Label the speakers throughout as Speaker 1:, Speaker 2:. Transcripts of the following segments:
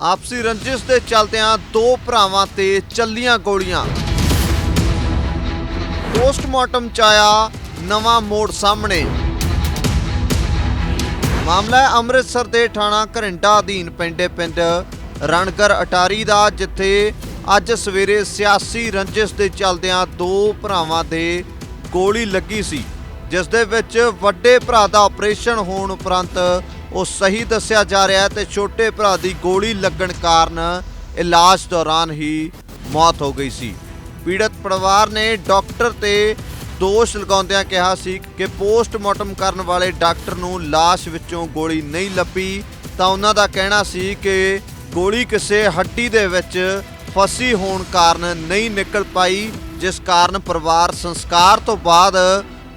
Speaker 1: ਆਪਸੀ ਰੰਜਿਸ਼ ਦੇ ਚਲਦਿਆਂ ਦੋ ਭਰਾਵਾਂ ਤੇ ਚੱਲੀਆਂ ਗੋਲੀਆਂ। ਪੋਸਟਮਾਰਟਮ ਚ ਆਇਆ ਨਵਾਂ ਮੋੜ ਸਾਹਮਣੇ। ਮਾਮਲਾ ਅੰਮ੍ਰਿਤਸਰ ਦੇ ਥਾਣਾ ਘਰਿੰਡਾ ਅਧੀਨ ਪੈਂਦੇ ਪਿੰਡ ਰਣਗਰ ਅਟਾਰੀ ਦਾ, ਜਿੱਥੇ ਅੱਜ ਸਵੇਰੇ ਸਿਆਸੀ ਰੰਜਿਸ਼ ਦੇ ਚਲਦਿਆਂ ਦੋ ਭਰਾਵਾਂ ਦੇ ਗੋਲੀ ਲੱਗੀ ਸੀ, ਜਿਸ ਦੇ ਵਿੱਚ ਵੱਡੇ ਭਰਾ ਦਾ ਆਪਰੇਸ਼ਨ ਹੋਣ ਉਪਰੰਤ ਉਹ ਸਹੀ ਦੱਸਿਆ ਜਾ ਰਿਹਾ ਹੈ ਤੇ ਛੋਟੇ ਭਰਾ ਦੀ ਗੋਲੀ ਲੱਗਣ ਕਾਰਨ ਇਲਾਜ ਦੌਰਾਨ ਹੀ ਮੌਤ ਹੋ ਗਈ ਸੀ। ਪੀੜਤ ਪਰਿਵਾਰ ਨੇ ਡਾਕਟਰ ਤੇ ਦੋਸ਼ ਲਗਾਉਂਦਿਆਂ ਕਿਹਾ ਸੀ ਕਿ ਪੋਸਟਮਾਰਟਮ ਕਰਨ ਵਾਲੇ ਡਾਕਟਰ ਨੂੰ ਲਾਸ਼ ਵਿੱਚੋਂ ਗੋਲੀ ਨਹੀਂ ਲੱਭੀ, ਤਾਂ ਉਹਨਾਂ ਦਾ ਕਹਿਣਾ ਸੀ ਕਿ ਗੋਲੀ ਕਿਸੇ ਹੱਡੀ ਦੇ ਵਿੱਚ ਫਸੀ ਹੋਣ ਕਾਰਨ ਨਹੀਂ ਨਿਕਲ ਪਾਈ, ਜਿਸ ਕਾਰਨ ਪਰਿਵਾਰ ਸੰਸਕਾਰ ਤੋਂ ਬਾਅਦ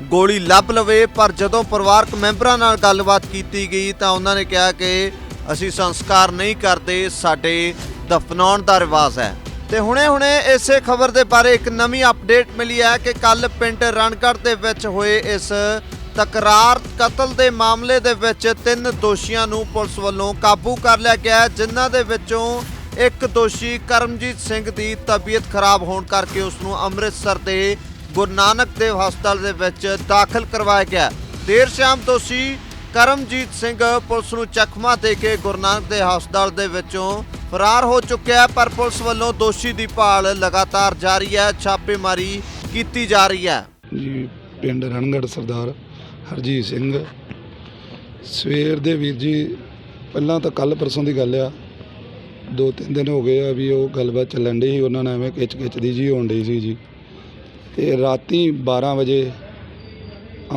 Speaker 1: ਗੋਲੀ ਲੱਭ ਲਵੇ, ਪਰ ਜਦੋਂ ਪਰਿਵਾਰਕ ਮੈਂਬਰਾਂ ਨਾਲ ਗੱਲਬਾਤ ਕੀਤੀ ਗਈ ਤਾਂ ਉਹਨਾਂ ਨੇ ਕਿਹਾ ਕਿ ਅਸੀਂ ਸੰਸਕਾਰ ਨਹੀਂ ਕਰਦੇ, ਸਾਡੇ ਦਫਨਾਉਣ ਦਾ ਰਿਵਾਜ ਹੈ। ਤੇ ਹੁਣੇ-ਹੁਣੇ ਇਸੇ ਖਬਰ ਦੇ ਬਾਰੇ ਇੱਕ ਨਵੀਂ ਅਪਡੇਟ ਮਿਲੀ ਹੈ ਕਿ ਕੱਲ ਪਿੰਡ ਰਣਗੜ੍ਹ ਦੇ ਵਿੱਚ ਹੋਏ ਇਸ ਤਕਰਾਰ ਕਤਲ ਦੇ ਮਾਮਲੇ ਦੇ ਵਿੱਚ ਤਿੰਨ ਦੋਸ਼ੀਆਂ ਨੂੰ ਪੁਲਿਸ ਵੱਲੋਂ ਕਾਬੂ ਕਰ ਲਿਆ ਗਿਆ ਜਿਨ੍ਹਾਂ ਦੇ ਵਿੱਚੋਂ ਇੱਕ ਦੋਸ਼ੀ ਕਰਮਜੀਤ ਸਿੰਘ ਦੀ ਤਬੀਅਤ ਖਰਾਬ ਹੋਣ ਕਰਕੇ ਉਸ ਨੂੰ ਅੰਮ੍ਰਿਤਸਰ ਦੇ ਗੁਰੂ ਨਾਨਕ ਦੇਵ ਹਸਪਤਾਲ ਦੇ ਵਿੱਚ ਦਾਖਲ ਕਰਵਾਇਆ ਗਿਆ। ਦੇਰ ਸ਼ਾਮ ਦੋਸ਼ੀ ਕਰਮਜੀਤ ਸਿੰਘ ਪੁਲਿਸ ਨੂੰ ਚਖਮਾ ਦੇ ਕੇ ਗੁਰੂ ਨਾਨਕ ਦੇਵ ਹਸਪਤਾਲ ਦੇ ਵਿੱਚੋਂ ਫਰਾਰ ਹੋ ਚੁੱਕਿਆ ਪਰ ਪੁਲਿਸ ਵੱਲੋਂ ਦੋਸ਼ੀ ਦੀ ਭਾਲ ਲਗਾਤਾਰ ਜਾਰੀ ਹੈ, ਛਾਪੇਮਾਰੀ ਕੀਤੀ ਜਾ ਰਹੀ ਹੈ।
Speaker 2: ਜੀ, ਪਿੰਡ ਰਣਗੜ ਸਰਦਾਰ ਹਰਜੀਤ ਸਿੰਘ। ਸਵੇਰ ਦੇ ਵੀਰ ਜੀ, ਪਹਿਲਾਂ ਤਾਂ ਕੱਲ ਪਰਸੋਂ ਦੀ ਗੱਲ ਆ। ਦੋ ਤਿੰਨ ਦਿਨ ਹੋ ਗਏ ਆ ਵੀ ਉਹ ਗੱਲਬਾਤ ਚੱਲਣ ਡਈ ਸੀ, ਉਹਨਾਂ ਨਾਲ ਐਵੇਂ ਕਿਚ ਕਿਚ ਦੀ ਜੀ, ਹੋਣ ਡਈ ਸੀ ਜੀ। ਤੇ ਰਾਤੀ 12 ਵਜੇ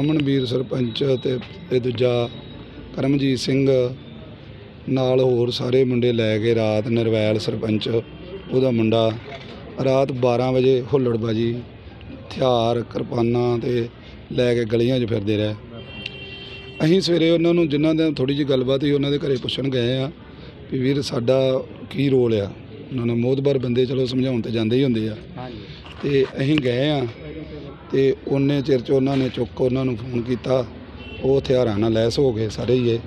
Speaker 2: ਅਮਨਵੀਰ ਸਰਪੰਚ ਤੇ ਇਹ ਦੂਜਾ ਕਰਮਜੀਤ ਸਿੰਘ ਨਾਲ ਹੋਰ ਸਾਰੇ ਮੁੰਡੇ ਲੈ ਕੇ ਰਾਤ ਨਰਵੈਲ ਸਰਪੰਚ, ਉਹਦਾ ਮੁੰਡਾ ਰਾਤ 12 ਵਜੇ ਹੁੱਲੜਬਾਜੀ, ਹਥਿਆਰ, ਕਿਰਪਾਨਾਂ ਤੇ ਲੈ ਕੇ ਗਲੀਆਂ 'ਚ ਫਿਰਦੇ ਰਹੇ। ਅਸੀਂ ਸਵੇਰੇ ਉਹਨਾਂ ਨੂੰ ਜਿਨ੍ਹਾਂ ਦੇ ਥੋੜੀ ਜਿਹੀ ਗੱਲਬਾਤ ਸੀ ਉਹਨਾਂ ਦੇ ਘਰੇ ਪੁੱਛਣ ਗਏ ਆ ਵੀ ਵੀਰ ਸਾਡਾ ਕੀ ਰੋਲ ਆ? ਉਹਨਾਂ ਨੇ ਮੋਦਬਰ ਬੰਦੇ ਚਲੋ ਸਮਝਾਉਣ ਤੇ ਜਾਂਦੇ ਹੀ ਹੁੰਦੇ ਆ। ਤੇ ਅਸੀਂ ਗਏ ਆ ਤੇ ਉਹਨੇ ਚਿਰ ਚ ਉਹਨਾਂ ਨੇ ਚੁੱਕ ਉਹਨਾਂ ਨੂੰ ਫੋਨ ਕੀਤਾ। ਉਹ ਹਥਿਆਰਾਂ ਨਾਲ ਲੈਸ ਹੋ ਗਏ ਸਾਰੇ ਹੀ ਇਹ।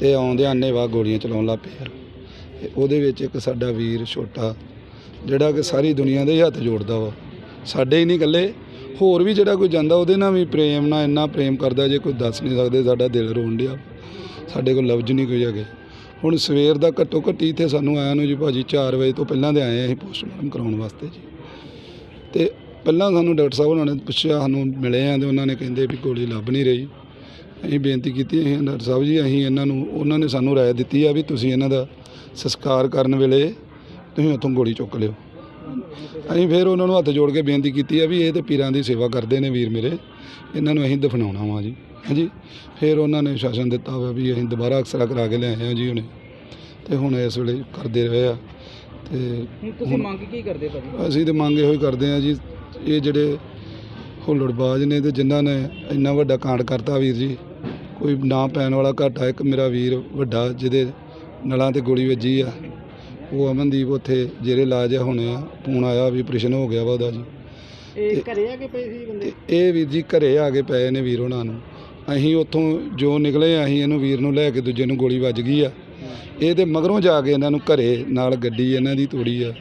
Speaker 2: ਤੇ ਆਉਂਦਿਆਂ ਅੰਨੇਵਾਹ ਗੋਲੀਆਂ ਚਲਾਉਣ ਲੱਗ ਪਏ ਆ ਤੇ ਉਹਦੇ ਵਿੱਚ ਇੱਕ ਸਾਡਾ ਵੀਰ ਛੋਟਾ, ਜਿਹੜਾ ਕਿ ਸਾਰੀ ਦੁਨੀਆ ਦੇ ਹੀ ਹੱਥ ਜੋੜਦਾ ਵਾ। ਸਾਡੇ ਹੀ ਨਹੀਂ ਇਕੱਲੇ, ਹੋਰ ਵੀ ਜਿਹੜਾ ਕੋਈ ਜਾਂਦਾ, ਉਹਦੇ ਨਾਲ ਵੀ ਪ੍ਰੇਮ ਨਾਲ ਇੰਨਾ ਪ੍ਰੇਮ ਕਰਦਾ, ਜੇ ਕੋਈ ਦੱਸ ਨਹੀਂ ਸਕਦੇ, ਸਾਡਾ ਦਿਲ ਰੋਣ ਡਿਆ। ਸਾਡੇ ਕੋਲ ਲਫ਼ਜ਼ ਨਹੀਂ ਕੋਈ ਹੈਗੇ। ਹੁਣ ਸਵੇਰ ਦਾ ਘੱਟੋ ਘੱਟੀ ਇੱਥੇ ਸਾਨੂੰ ਆਇਆ ਨੂੰ ਜੀ ਭਾਜੀ 4 ਵਜੇ ਤੋਂ ਪਹਿਲਾਂ ਦੇ ਆਏ ਆ ਅਸੀਂ ਪੋਸਟਮਾਰਟਮ ਕਰਾਉਣ ਵਾਸਤੇ ਜੀ। ਤੇ ਪਹਿਲਾਂ ਸਾਨੂੰ ਡਾਕਟਰ ਸਾਹਿਬ ਉਹਨਾਂ ਨੇ ਪੁੱਛਿਆ, ਸਾਨੂੰ ਮਿਲੇ ਆ ਤੇ ਉਹਨਾਂ ਨੇ ਕਹਿੰਦੇ ਵੀ ਗੋਲੀ ਲੱਭ ਨਹੀਂ ਰਹੀ। ਅਸੀਂ ਬੇਨਤੀ ਕੀਤੀ, ਅਸੀਂ ਡਾਕਟਰ ਸਾਹਿਬ ਜੀ, ਅਸੀਂ ਇਹਨਾਂ ਨੂੰ, ਉਹਨਾਂ ਨੇ ਸਾਨੂੰ ਰਾਏ ਦਿੱਤੀ ਆ ਵੀ ਤੁਸੀਂ ਇਹਨਾਂ ਦਾ ਸੰਸਕਾਰ ਕਰਨ ਵੇਲੇ ਤੁਸੀਂ ਉੱਥੋਂ ਗੋਲੀ ਚੁੱਕ ਲਿਓ। ਅਸੀਂ ਫਿਰ ਉਹਨਾਂ ਨੂੰ ਹੱਥ ਜੋੜ ਕੇ ਬੇਨਤੀ ਕੀਤੀ ਆ ਵੀ ਇਹ ਤੇ ਪੀਰਾਂ ਦੀ ਸੇਵਾ ਕਰਦੇ ਨੇ ਵੀਰ ਮੇਰੇ, ਇਹਨਾਂ ਨੂੰ ਅਸੀਂ ਦਫਨਾਉਣਾ ਵਾ ਜੀ। ਹਾਂਜੀ। ਫਿਰ ਉਹਨਾਂ ਨੇ ਸ਼ਾਸਨ ਦਿੱਤਾ ਹੋਇਆ ਵੀ ਅਸੀਂ ਦੁਬਾਰਾ ਅਕਸਰਾ ਕਰਾ ਕੇ ਲਿਆਏ ਆ ਜੀ ਉਹਨੇ ਤੇ ਹੁਣ ਇਸ ਵੇਲੇ ਕਰਦੇ ਰਹੇ ਆ। ਤੇ
Speaker 3: ਹੁਣ ਤੁਸੀਂ ਮੰਗ ਕੀ ਕਰਦੇ ਭਾਜੀ?
Speaker 2: ਅਸੀਂ ਤੇ ਮੰਗ ਇਹੋ ਹੀ ਕਰਦੇ ਆ ਜੀ ਇਹ ਜਿਹੜੇ ਹੁੱਲੜਬਾਜ਼ ਨੇ ਤੇ ਜਿਨ੍ਹਾਂ ਨੇ ਇੰਨਾ ਵੱਡਾ ਕਾਂਡ ਕਰਤਾ ਵੀਰ ਜੀ ਕੋਈ ਨਾ ਪੈਣ ਵਾਲਾ ਘਾਟਾ ਇੱਕ ਮੇਰਾ ਵੀਰ ਵੱਡਾ ਜਿਹਦੇ ਨਲਾਂ ਤੇ ਗੋਲੀ ਵੱਜੀ ਆ ਉਹ ਅਮਨਦੀਪ ਉੱਥੇ ਜਿਹੜੇ ਇਲਾਜ ਆ ਹੋਣੇ ਆ ਫੋਨ ਆਇਆ ਵੀ ਆਪਰੇਸ਼ਨ ਹੋ ਗਿਆ ਵਾ ਉਹਦਾ ਜੀ।
Speaker 3: ਇਹ ਘਰੇ ਆ ਕੇ ਪਏ ਸੀ ਬੰਦੇ?
Speaker 2: ਇਹ ਵੀਰ ਜੀ ਘਰੇ ਆ ਕੇ ਪਏ ਨੇ ਵੀਰ ਉਹਨਾਂ ਨੂੰ। ਅਸੀਂ ਉੱਥੋਂ ਜੋ ਨਿਕਲੇ ਆ, ਅਸੀਂ ਇਹਨੂੰ ਵੀਰ ਨੂੰ ਲੈ ਕੇ ਦੂਜੇ ਨੂੰ ਗੋਲੀ ਵੱਜ ਗਈ ਆ। ਇਹ ਤੇ ਮਗਰੋਂ ਜਾ ਕੇ ਇਹਨਾਂ ਨੂੰ ਘਰੇ ਨਾਲ ਗੱਡੀ ਇਹਨਾਂ ਦੀ ਤੋੜੀ ਆ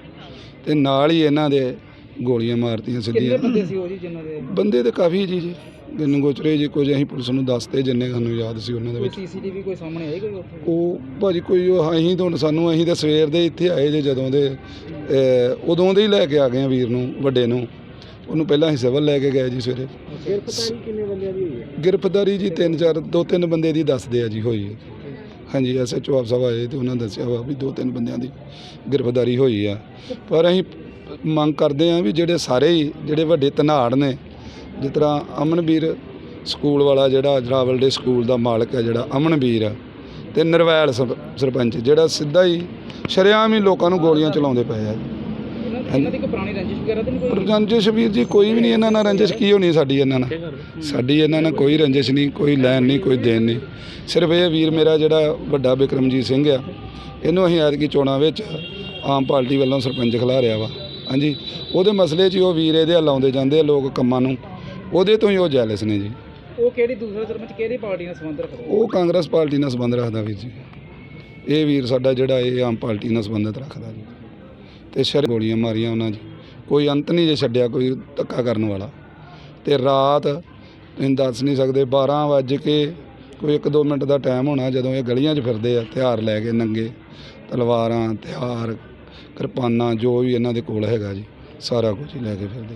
Speaker 2: ਤੇ ਨਾਲ ਹੀ ਇਹਨਾਂ ਦੇ ਗੋਲੀਆਂ ਮਾਰਤੀਆਂ
Speaker 3: ਕਿੰਨੇ
Speaker 2: ਸਿੱਧੀਆਂ
Speaker 3: ਬੰਦੇ ਸੀ ਉਹ ਜੀ ਜਿਨ੍ਹਾਂ ਦੇ?
Speaker 2: ਬੰਦੇ ਤੇ ਕਾਫੀ ਜੀ ਜੀ। ਗੰਨ ਗੋਚਰੇ ਜੀ ਕੁਝ ਅਸੀਂ ਪੁਲਿਸ ਨੂੰ ਦੱਸਤੇ ਜਿੰਨੇ ਸਾਨੂੰ ਯਾਦ ਸੀ ਉਹਨਾਂ ਦੇ
Speaker 3: ਕੋਈ
Speaker 2: ਵਿੱਚ।
Speaker 3: ਸੀਸੀਟੀਵੀ ਕੋਈ ਸਾਹਮਣੇ ਆਈ ਕੋਈ ਉੱਥੇ?
Speaker 2: ਉਹ ਭਾਜੀ ਕੋਈ ਉਹ ਅਸੀਂ ਤਾਂ ਹੁਣ ਸਾਨੂੰ ਅਸੀਂ ਤਾਂ ਸਵੇਰ ਦੇ ਇੱਥੇ ਆਏ ਜੇ ਜਦੋਂ ਦੇ ਅਹ, ਉਦੋਂ ਦੇ ਹੀ ਲੈ ਕੇ ਆ ਗਏ ਆ ਵੀਰ ਨੂੰ ਵੱਡੇ ਨੂੰ। ਉਹਨੂੰ ਪਹਿਲਾਂ ਅਸੀਂ ਸਿਵਲ ਲੈ ਕੇ ਗਏ ਜੀ ਸਵੇਰੇ।
Speaker 3: ਗ੍ਰਿਫਤਾਰੀ ਕਿੰਨੇ ਬੰਦਿਆਂ ਦੀ ਹੋਈ ਹੈ?
Speaker 2: ਗ੍ਰਿਫਤਾਰੀ ਜੀ ਤਿੰਨ ਚਾਰ ਦੋ ਤਿੰਨ ਬੰਦੇ ਦੀ ਦੱਸਦੇ ਆ ਜੀ ਹੋਈ ਹੈ। ਹਾਂਜੀ ਐਸਐਚਓ ਆਪ ਸਾਹਿਬ ਆਏ ਤੇ ਉਹਨਾਂ ਦੱਸਿਆ ਵਾ ਵੀ ਦੋ ਤਿੰਨ ਬੰਦਿਆਂ ਦੀ ਗ੍ਰਿਫਤਾਰੀ ਹੋਈ ਆ। ਪਰ ਅਸੀਂ ਮੰਗ ਕਰਦੇ ਆ ਵੀ ਜਿਹੜੇ ਸਾਰੇ ਹੀ, ਜਿਹੜੇ ਵੱਡੇ ਧਨਾੜ ਨੇ, ਜਿਸ ਤਰ੍ਹਾਂ ਅਮਨਵੀਰ ਸਕੂਲ ਵਾਲਾ ਜਿਹੜਾ ਜਰਾਵਲ ਦੇ ਸਕੂਲ ਦਾ ਮਾਲਕ ਹੈ ਜਿਹੜਾ ਅਮਨਵੀਰ ਆ ਤੇ ਨਰਵੈਲ ਸਰਪ- ਸਰਪੰਚ, ਜਿਹੜਾ ਸਿੱਧਾ ਹੀ ਸ਼ਰੇਆਮ ਹੀ ਲੋਕਾਂ ਨੂੰ ਗੋਲੀਆਂ ਚਲਾਉਂਦੇ ਪਏ ਆ।
Speaker 3: ਇਹਨਾਂ ਇਹਨਾਂ ਦੀ ਕੋਈ ਪੁਰਾਣੀ ਰੰਜਿਸ਼ ਵਗੈਰਾ ਤਾਂ ਨਹੀਂ ਕੋਈ
Speaker 2: ਰੰਜਿਸ਼ ਵੀਰ ਜੀ ਕੋਈ ਵੀ ਨਹੀਂ ਇਹਨਾਂ ਨਾਲ ਰੰਜਿਸ਼ ਕੀ ਹੋਣੀ ਸਾਡੀ ਇਹਨਾਂ ਨਾਲ? ਸਾਡੀ ਇਹਨਾਂ ਨਾਲ ਕੋਈ ਰੰਜਿਸ਼ ਨਹੀਂ ਕੋਈ ਲੈਣ ਨਹੀਂ ਕੋਈ ਦੇਣ ਨਹੀਂ। ਸਿਰਫ ਇਹ ਵੀਰ ਮੇਰਾ ਜਿਹੜਾ ਵੱਡਾ ਬਿਕਰਮਜੀਤ ਸਿੰਘ ਆ ਇਹਨੂੰ ਅਸੀਂ ਐਤਕੀ ਚੋਣਾਂ ਵਿੱਚ ਆਮ ਪਾਰਟੀ ਵੱਲੋਂ ਸਰਪੰਚ ਖਿਲਾਰਿਆ ਵਾ। ਹਾਂਜੀ ਉਹਦੇ ਮਸਲੇ 'ਚ ਹੀ ਉਹ ਵੀਰ ਇਹਦੇ ਹੱਲ ਆਉਂਦੇ ਜਾਂਦੇ ਆ ਲੋਕ ਕੰਮਾਂ ਨੂੰ। ਉਹਦੇ ਤੋਂ ਹੀ ਉਹ ਜੈਲਸ ਨੇ ਜੀ।
Speaker 3: ਉਹ ਕਿਹੜੀ ਦੂਸਰੇ ਸਰਪੰਚ ਕਿਹੜੀ ਪਾਰਟੀ ਨਾਲ ਸੰਬੰਧ ਰੱਖਦਾ
Speaker 2: ਉਹ ਕਾਂਗਰਸ ਪਾਰਟੀ ਨਾਲ ਸੰਬੰਧ ਰੱਖਦਾ ਵੀਰ ਜੀ। ਇਹ ਵੀਰ ਸਾਡਾ ਜਿਹੜਾ ਇਹ ਆਮ ਪਾਰਟੀ ਨਾਲ ਸੰਬੰਧਿਤ ਰੱਖਦਾ ਜੀ। ਤੇ ਸ਼ਰ ਗੋਲੀਆਂ ਮਾਰੀਆਂ ਉਹਨਾਂ ਜੀ। ਕੋਈ ਅੰਤ ਨਹੀਂ ਜੇ ਛੱਡਿਆ ਕੋਈ ਧੱਕਾ ਕਰਨ ਵਾਲਾ। ਤੇ ਰਾਤ ਤੁਸੀਂ ਦੱਸ ਨਹੀਂ ਸਕਦੇ 12 ਵੱਜ ਕੇ ਕੋਈ 1-2 ਮਿੰਟ ਦਾ ਟਾਈਮ ਹੋਣਾ ਜਦੋਂ ਇਹ ਗਲੀਆਂ 'ਚ ਫਿਰਦੇ ਆ ਹਥਿਆਰ ਲੈ ਕੇ ਨੰਗੇ। ਤਲਵਾਰਾਂ ਹਥਿਆਰ ਕਿਰਪਾਨਾਂ, ਜੋ ਵੀ ਇਹਨਾਂ ਦੇ ਕੋਲ ਹੈਗਾ ਜੀ, ਸਾਰਾ ਕੁਝ ਲੈ ਕੇ ਫਿਰਦੇ।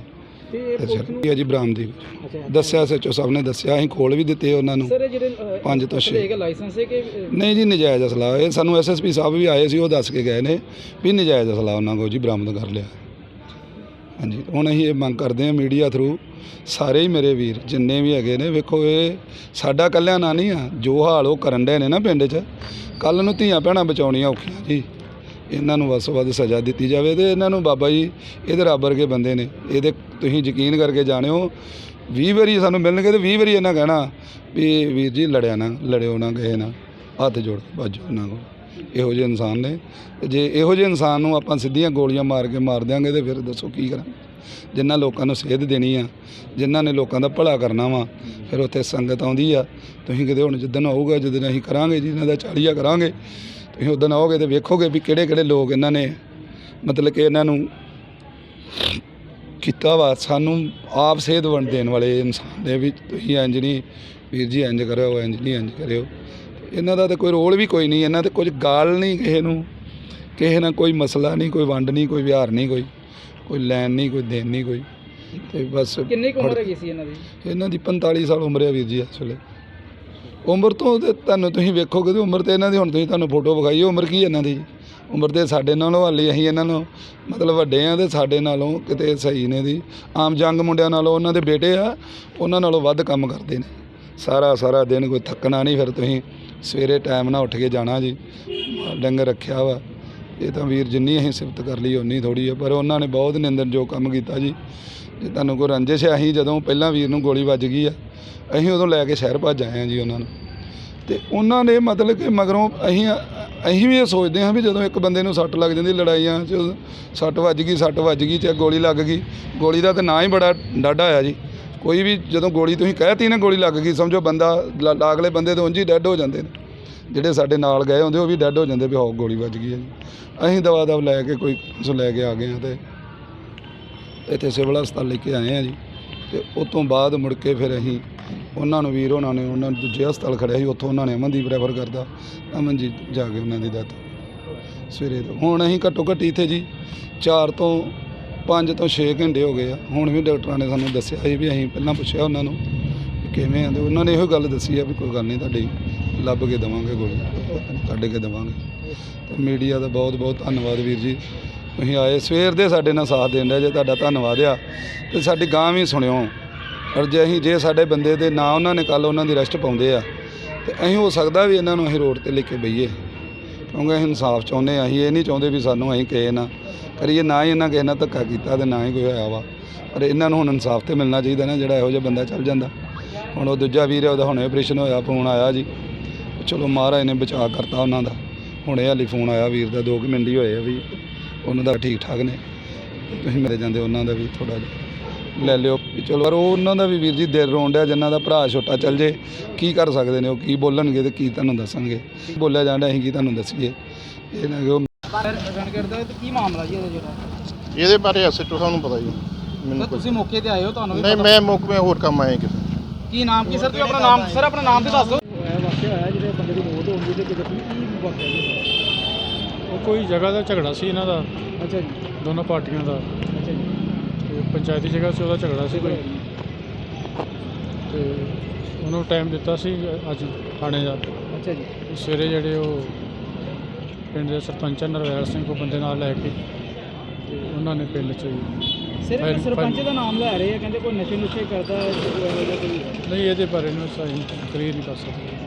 Speaker 3: ਇਹ
Speaker 2: ਜੀ ਬਰਾਮਦੀ ਦੱਸਿਆ ਸੱਚੋ ਸਾਹਿਬ ਨੇ ਦੱਸਿਆ ਅਸੀਂ ਕੋਲ ਵੀ ਦਿੱਤੇ ਉਹਨਾਂ ਨੂੰ।
Speaker 3: ਸਰ ਇਹ ਜਿਹੜੇ
Speaker 2: ਪੰਜ ਤੋਂ ਛੇ।
Speaker 3: ਹੈਗਾ ਲਾਇਸੈਂਸ ਹੈ ਕਿ
Speaker 2: ਨਹੀਂ ਜੀ ਨਜਾਇਜ਼ ਅਸਲਾ ਇਹ ਸਾਨੂੰ ਐਸਐਸਪੀ ਸਾਹਿਬ ਵੀ ਆਏ ਸੀ ਉਹ ਦੱਸ ਕੇ ਗਏ ਨੇ ਵੀ ਨਜਾਇਜ਼ ਅਸਲਾ ਉਹਨਾਂ ਕੋਲ ਜੀ ਬਰਾਮਦ ਕਰ ਲਿਆ। ਹਾਂਜੀ ਹੁਣ ਅਸੀਂ ਇਹ ਮੰਗ ਕਰਦੇ ਹਾਂ ਮੀਡੀਆ ਥਰੂ ਸਾਰੇ ਹੀ ਮੇਰੇ ਵੀਰ ਜਿੰਨੇ ਵੀ ਹੈਗੇ ਨੇ ਵੇਖੋ ਇਹ ਸਾਡਾ ਕੱਲਿਆਂ ਨਾ ਨਹੀਂ ਆ ਜੋ ਹਾਲ ਉਹ ਕਰਨ ਦੇ ਨੇ ਨਾ ਪਿੰਡ 'ਚ ਕੱਲ ਨੂੰ ਧੀਆਂ ਭੈਣਾਂ ਬਚਾਉਣੀਆਂ ਔਖੀਆਂ ਜੀ। ਇਹਨਾਂ ਨੂੰ ਵੱਧ ਤੋਂ ਵੱਧ ਸਜ਼ਾ ਦਿੱਤੀ ਜਾਵੇ ਤੇ ਇਹਨਾਂ ਨੂੰ ਬਾਬਾ ਜੀ, ਇਹਦੇ ਰੱਬ ਵਰਗੇ ਬੰਦੇ ਨੇ, ਇਹਦੇ ਤੁਸੀਂ ਯਕੀਨ ਕਰਕੇ ਜਾਣਿਓ 20 ਵਾਰੀ ਸਾਨੂੰ ਮਿਲਣਗੇ ਤੇ 20 ਵਾਰੀ ਇਹਨਾਂ ਕਹਿਣਾ ਵੀ ਵੀਰ ਜੀ ਲੜਿਆ ਨਾ, ਲੜਿਓ ਨਾ ਕਿਸੇ ਨਾ ਹੱਥ ਜੋੜ ਕੇ ਇਹਨਾਂ ਕੋਲ। ਇਹੋ ਜਿਹੇ ਇਨਸਾਨ ਨੇ, ਤੇ ਜੇ ਇਹੋ ਜਿਹੇ ਇਨਸਾਨ ਨੂੰ ਆਪਾਂ ਸਿੱਧੀਆਂ ਗੋਲੀਆਂ ਮਾਰ ਕੇ ਮਾਰ ਦਿਆਂਗੇ ਤੇ ਫਿਰ ਦੱਸੋ ਕੀ ਕਰਾਂਗੇ? ਜਿਨ੍ਹਾਂ ਲੋਕਾਂ ਨੂੰ ਸੇਧ ਦੇਣੀ ਆ, ਜਿਨ੍ਹਾਂ ਨੇ ਲੋਕਾਂ ਦਾ ਭਲਾ ਕਰਨਾ ਵਾ, ਫਿਰ ਉੱਥੇ ਸੰਗਤ ਆਉਂਦੀ ਆ, ਤੁਸੀਂ ਕਿਤੇ ਹੁਣ ਜਿੱਦਣ ਆਊਗਾ, ਜਿੱਦਣ ਅਸੀਂ ਕਰਾਂਗੇ ਜੀ ਇਹਨਾਂ ਦਾ ਚਾਲੀਆ ਕਰਾਂਗੇ ਤੁਸੀਂ ਉਦੋਂ ਆਓਗੇ ਤੇ ਵੇਖੋਗੇ ਵੀ ਕਿਹੜੇ ਕਿਹੜੇ ਲੋਕ ਇਹਨਾਂ ਨੇ ਮਤਲਬ ਕਿ ਇਹਨਾਂ ਨੂੰ ਕੀਤਾ ਵਾ। ਸਾਨੂੰ ਆਪ ਸੇਧ ਵੰਡ ਦੇਣ ਵਾਲੇ ਇਨਸਾਨ ਦੇ ਵੀ ਤੁਸੀਂ ਇੰਜ ਨਹੀਂ ਵੀਰ ਜੀ ਇੰਜ ਕਰਿਓ ਇੰਜ ਨਹੀਂ ਇੰਜ ਕਰਿਓ। ਇਹਨਾਂ ਦਾ ਤਾਂ ਕੋਈ ਰੋਲ ਵੀ ਕੋਈ ਨਹੀਂ ਇਹਨਾਂ ਤੇ ਕੁਝ ਗਾਲ ਨਹੀਂ ਕਿਸੇ ਨੂੰ ਕਿਸੇ ਨਾਲ ਕੋਈ ਮਸਲਾ ਨਹੀਂ ਕੋਈ ਵੰਡ ਨਹੀਂ ਕੋਈ ਵਿਹਾਰ ਨਹੀਂ ਕੋਈ ਕੋਈ ਲੈਣ ਨਹੀਂ ਕੋਈ ਦੇਣ ਨਹੀਂ ਕੋਈ। ਤੇ ਬਸ
Speaker 3: ਕਿੰਨੀ ਕੁ ਉਮਰ ਹੈਗੀ ਸੀ ਇਹਨਾਂ ਦੀ?
Speaker 2: ਇਹਨਾਂ ਦੀ 45 ਸਾਲ ਉਮਰ ਹੈ ਵੀਰ ਜੀ ਇਸ ਵੇਲੇ। ਉਮਰ ਤੋਂ ਤੇ ਤੁਹਾਨੂੰ ਤੁਸੀਂ ਵੇਖੋਗੇ ਤੇ ਉਮਰ ਤੇ ਇਹਨਾਂ ਦੀ ਹੁਣ ਤੁਸੀਂ ਤੁਹਾਨੂੰ ਫੋਟੋ ਵਿਖਾਈ ਉਮਰ ਕੀ ਇਹਨਾਂ ਦੀ? ਉਮਰ ਤੇ ਸਾਡੇ ਨਾਲੋਂ, ਹਾਲੇ ਅਸੀਂ ਇਹਨਾਂ ਨੂੰ ਮਤਲਬ ਵੱਡੇ ਆ ਤੇ ਸਾਡੇ ਨਾਲੋਂ ਕਿਤੇ ਸਹੀ ਨੇ ਦੀ। ਆਮ ਜੰਗ ਮੁੰਡਿਆਂ ਨਾਲੋਂ ਉਹਨਾਂ ਦੇ ਬੇਟੇ ਆ, ਉਹਨਾਂ ਨਾਲੋਂ ਵੱਧ ਕੰਮ ਕਰਦੇ ਨੇ। ਸਾਰਾ ਸਾਰਾ ਦਿਨ ਕੋਈ ਥੱਕਣਾ ਨਹੀਂ ਫਿਰ ਤੁਸੀਂ। ਸਵੇਰੇ ਟਾਈਮ ਨਾਲ ਉੱਠ ਕੇ ਜਾਣਾ ਜੀ। ਡੰਗਰ ਰੱਖਿਆ ਵਾ। ਇਹ ਤਾਂ ਵੀਰ ਜਿੰਨੀ ਅਸੀਂ ਸਿਫਤ ਕਰ ਲਈ ਉਨੀ ਥੋੜੀ ਆ। ਪਰ ਉਹਨਾਂ ਨੇ ਬਹੁਤ ਨਿੰਦਨ ਜੋ ਕੰਮ ਕੀਤਾ ਜੀ। ਜੇ ਤੁਹਾਨੂੰ ਕੋਈ ਰੰਜਿਸ਼ ਹੈ? ਅਸੀਂ ਜਦੋਂ ਪਹਿਲਾਂ ਵੀਰ ਨੂੰ ਗੋਲੀ ਵੱਜ ਗਈ ਆ, ਅਸੀਂ ਉਦੋਂ ਲੈ ਕੇ ਸ਼ਹਿਰ ਭੱਜ ਆਏ ਆ ਜੀ ਉਹਨਾਂ ਨੂੰ। ਤੇ ਉਹਨਾਂ ਨੇ ਮਤਲਬ ਕਿ ਮਗਰੋਂ ਅਸੀਂ ਅਸੀਂ ਵੀ ਇਹ ਸੋਚਦੇ ਹਾਂ ਵੀ ਜਦੋਂ ਇੱਕ ਬੰਦੇ ਨੂੰ ਸੱਟ ਲੱਗ ਜਾਂਦੀ ਲੜਾਈਆਂ 'ਚ, ਸੱਟ ਵੱਜ ਗਈ, ਸੱਟ ਵੱਜ ਗਈ, ਚਾਹੇ ਗੋਲੀ ਲੱਗ ਗਈ, ਗੋਲੀ ਦਾ ਤਾਂ ਨਾਂ ਹੀ ਬੜਾ ਡਾਢਾ ਆ ਜੀ। ਕੋਈ ਵੀ ਜਦੋਂ ਗੋਲੀ ਤੁਸੀਂ ਕਹਿਤੀ ਨਾ ਗੋਲੀ ਲੱਗ ਗਈ, ਸਮਝੋ ਬੰਦਾ ਲ- ਬੰਦੇ ਤੋਂ ਉਂਝ ਹੀ ਡੈੱਡ ਹੋ ਜਾਂਦੇ ਨੇ। ਜਿਹੜੇ ਸਾਡੇ ਨਾਲ ਗਏ ਹੁੰਦੇ, ਉਹ ਵੀ ਡੈੱਡ ਹੋ ਜਾਂਦੇ ਵੀ ਹੋ ਗੋਲੀ ਵੱਜ ਗਈ ਹੈ ਜੀ। ਅਸੀਂ ਦਵਾ ਦਵ ਲੈ ਕੇ ਕੋਈ, ਉਸ ਲੈ ਕੇ ਆ ਗਏ ਹਾਂ ਤੇ ਇੱਥੇ ਸਿਵਲ ਹਸਪਤਾਲ ਲੈ ਕੇ ਆਏ ਆ ਜੀ। ਤੇ ਉਸ ਤੋਂ ਬਾਅਦ ਮੁੜ ਕੇ ਫਿਰ ਅਸੀਂ ਉਹਨਾਂ ਨੂੰ ਵੀਰ, ਉਹਨਾਂ ਨੇ ਉਹਨਾਂ ਨੂੰ ਦੂਜੇ ਹਸਪਤਾਲ ਖੜਿਆ ਸੀ, ਉੱਥੋਂ ਉਹਨਾਂ ਨੇ ਅਮਨਦੀਪ ਰੈਫਰ ਕਰਦਾ ਅਮਨਜੀਤ ਜਾ ਕੇ ਉਹਨਾਂ ਦੀ ਡੈਥ ਸਵੇਰੇ ਤੋਂ, ਹੁਣ ਅਸੀਂ ਘੱਟੋ ਘੱਟ ਇੱਥੇ ਜੀ 4 ਤੋਂ 5 ਤੋਂ 6 ਘੰਟੇ ਹੋ ਗਏ ਆ। ਹੁਣ ਵੀ ਡਾਕਟਰਾਂ ਨੇ ਸਾਨੂੰ ਦੱਸਿਆ ਸੀ ਵੀ ਅਸੀਂ ਪਹਿਲਾਂ ਪੁੱਛਿਆ ਉਹਨਾਂ ਨੂੰ ਕਿਵੇਂ ਆ, ਤੇ ਉਹਨਾਂ ਨੇ ਇਹੋ ਗੱਲ ਦੱਸੀ ਆ ਵੀ ਕੋਈ ਗੱਲ ਨਹੀਂ, ਤੁਹਾਡੀ ਲੱਭ ਕੇ ਦੇਵਾਂਗੇ ਗੋਲੀ ਕੱਢ ਕੇ ਦੇਵਾਂਗੇ। ਤੇ ਮੀਡੀਆ ਦਾ ਬਹੁਤ ਬਹੁਤ ਧੰਨਵਾਦ ਵੀਰ ਜੀ। ਤੁਸੀਂ ਆਏ, ਸਵੇਰ ਦੇ ਸਾਡੇ ਨਾਲ ਸਾਥ ਦੇਣ ਦੇ ਜੇ, ਤੁਹਾਡਾ ਧੰਨਵਾਦ ਆ। ਤੇ ਸਾਡੀ ਗਾਂ ਵੀ ਸੁਣਿਓ। ਪਰ ਜੇ ਅਸੀਂ, ਜੇ ਸਾਡੇ ਬੰਦੇ ਦੇ ਨਾਂ ਉਹਨਾਂ ਨੇ ਕੱਲ ਉਹਨਾਂ ਦੀ ਰੈਸਟ ਪਾਉਂਦੇ ਆ, ਤੇ ਅਸੀਂ ਹੋ ਸਕਦਾ ਵੀ ਇਹਨਾਂ ਨੂੰ ਅਸੀਂ ਰੋਡ ਤੇ ਲੈ ਕੇ ਬਈਏ। ਕਿਉਂਕਿ ਅਸੀਂ ਇਨਸਾਫ ਚਾਹੁੰਦੇ ਆ, ਅਸੀਂ ਇਹ ਨਹੀਂ ਚਾਹੁੰਦੇ ਵੀ ਸਾਨੂੰ ਅਸੀਂ ਕਿਸੇ ਨਾ ਕਰੀਏ, ਨਾ ਹੀ ਇਹਨਾਂ ਕਿਸੇ ਨਾਲ ਧੱਕਾ ਕੀਤਾ ਤੇ ਨਾ ਹੀ ਕੋਈ ਹੋਇਆ ਵਾ। ਪਰ ਇਹਨਾਂ ਨੂੰ ਹੁਣ ਇਨਸਾਫ ਤੇ ਮਿਲਣਾ ਚਾਹੀਦਾ ਨਾ, ਜਿਹੜਾ ਇਹੋ ਜਿਹਾ ਬੰਦਾ ਚੱਲ ਜਾਂਦਾ। ਹੁਣ ਉਹ ਦੂਜਾ ਵੀਰ ਹੈ ਉਹਦਾ ਹੁਣੇ ਆਪਰੇਸ਼ਨ ਹੋਇਆ, ਫੋਨ ਆਇਆ ਜੀ। ਚਲੋ ਮਹਾਰਾਜ ਨੇ ਬਚਾਅ ਕਰਤਾ ਉਹਨਾਂ ਦਾ। ਹੁਣੇ ਹਾਲੀ ਫੋਨ ਆਇਆ ਵੀਰ ਦਾ 2 ਮਿੰਟ ਹੀ ਹੋਏ ਆ ਵੀ। ਉਹਨਾਂ ਦਾ ਠੀਕ ਠਾਕ ਨੇ। ਤੁਸੀਂ ਮੇਰੇ ਜਾਂਦੇ ਉਹਨਾਂ ਦਾ ਵੀ ਥੋੜਾ ਜਿਹਾ ਲੈ ਲਿਓ। ਚਲੋ ਪਰ ਉਹ ਉਹਨਾਂ ਦਾ ਵੀ ਵੀਰ ਜੀ ਦਿਲ ਰੋਣ ਡਿਆ ਜਿਨ੍ਹਾਂ ਦਾ ਭਰਾ ਛੋਟਾ ਚੱਲ ਜੇ ਕੀ ਕਰ ਸਕਦੇ ਨੇ ਉਹ ਕੀ ਬੋਲਣਗੇ ਤੇ ਕੀ ਤੁਹਾਨੂੰ ਦੱਸਣਗੇ। ਬੋਲਿਆ ਜਾਂਦਾ ਅਸੀਂ ਕੀ ਤੁਹਾਨੂੰ ਦੱਸੀਏ। ਇਹ ਨਾ ਕਿ ਉਹ
Speaker 3: ਸਰ ਰਣ ਕਰਦਾ ਤੇ ਕੀ ਮਾਮਲਾ ਜੀ ਇਹਦਾ ਜਿਹੜਾ?
Speaker 4: ਇਹਦੇ ਬਾਰੇ ਐਸਐਚਓ ਸਾਨੂੰ ਪਤਾ ਜੀ ਮੈਨੂੰ
Speaker 3: ਤੁਸੀਂ ਮੌਕੇ ਤੇ ਆਏ ਹੋ ਤੁਹਾਨੂੰ ਵੀ
Speaker 4: ਨਹੀਂ ਮੈਂ ਮੁੱਕ ਮੈਂ ਹੋਰ ਕੰਮ ਆਏ ਕਿ
Speaker 3: ਕੀ ਨਾਮ ਕੀ ਸਰ ਤੁਸੀਂ ਆਪਣਾ ਨਾਮ ਸਰ ਆਪਣਾ ਨਾਮ ਤੇ ਦੱਸ ਦਿਓ। ਵਾਕਿਆ ਹੋਇਆ ਜਿਹੜੇ ਬੰਦੇ ਦੀ ਮੌਤ ਹੋ ਗਈ ਤੇ ਕਿਤੇ ਕੀ ਵਾਕਿਆ ਜੀ?
Speaker 5: ਉਹ ਕੋਈ ਜਗ੍ਹਾ ਦਾ ਝਗੜਾ ਸੀ ਇਹਨਾਂ ਦਾ।
Speaker 3: ਅੱਛਾ ਜੀ।
Speaker 5: ਦੋਨੋਂ ਪਾਰਟੀਆਂ ਦਾ।
Speaker 3: ਅੱਛਾ ਜੀ।
Speaker 5: ਤੇ ਪੰਚਾਇਤੀ ਜਗ੍ਹਾ 'ਚ ਉਹਦਾ ਝਗੜਾ ਸੀ ਕੋਈ। ਤੇ ਉਹਨੂੰ ਟਾਈਮ ਦਿੱਤਾ ਸੀ ਅੱਜ ਥਾਣੇ ਦਾ।
Speaker 3: ਅੱਛਾ ਜੀ।
Speaker 5: ਸਵੇਰੇ ਜਿਹੜੇ ਉਹ ਪਿੰਡ ਦੇ ਸਰਪੰਚ ਨਰਵੈਲ ਸਿੰਘ ਕੋ ਬੰਦੇ ਨਾਲ ਲੈ ਕੇ ਤੇ ਉਹਨਾਂ ਨੇ ਪਿੰਡ 'ਚ
Speaker 3: ਸਰਪੰਚ ਦਾ ਨਾਮ ਲੈ ਰਹੇ ਆ ਕਹਿੰਦੇ ਕੋਈ ਨਸ਼ੇ ਨੁਸ਼ੇ ਕਰਦਾ
Speaker 5: ਨਹੀਂ ਇਹਦੇ ਬਾਰੇ ਨੂੰ ਸਹੀ ਕਲੀਅਰ ਨਹੀਂ ਕਰ ਸਕਦੇ।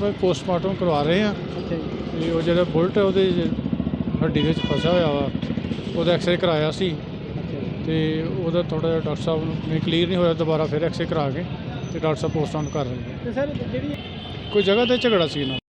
Speaker 5: ਕੋਈ ਪੋਸਟਮਾਰਟਮ ਕਰਵਾ ਰਹੇ ਆ। ਤੇ ਉਹ ਜਿਹੜਾ ਬੁਲਟ ਹੈ ਉਹਦੇ ਹੱਡੀ ਵਿੱਚ ਫਸਿਆ ਹੋਇਆ ਵਾ। ਉਹਦਾ ਐਕਸਰੇ ਕਰਾਇਆ ਸੀ। ਤੇ ਉਹਦਾ ਥੋੜਾ ਜਿਹਾ ਡਾਕਟਰ ਸਾਹਿਬ ਨੂੰ ਕਲੀਅਰ ਨਹੀਂ ਹੋਇਆ ਦੁਬਾਰਾ ਫਿਰ ਐਕਸਰੇ ਕਰਾ ਕੇ ਤੇ ਡਾਕਟਰ ਸਾਹਿਬ ਪੋਸਟਮਾਰਟਮ ਕਰ ਰਹੇ ਨੇ।
Speaker 3: ਤੇ ਸਰ ਜਿਹੜੀ
Speaker 5: ਕੋਈ ਜਗ੍ਹਾ ਤੇ ਝਗੜਾ ਸੀ ਦਾ।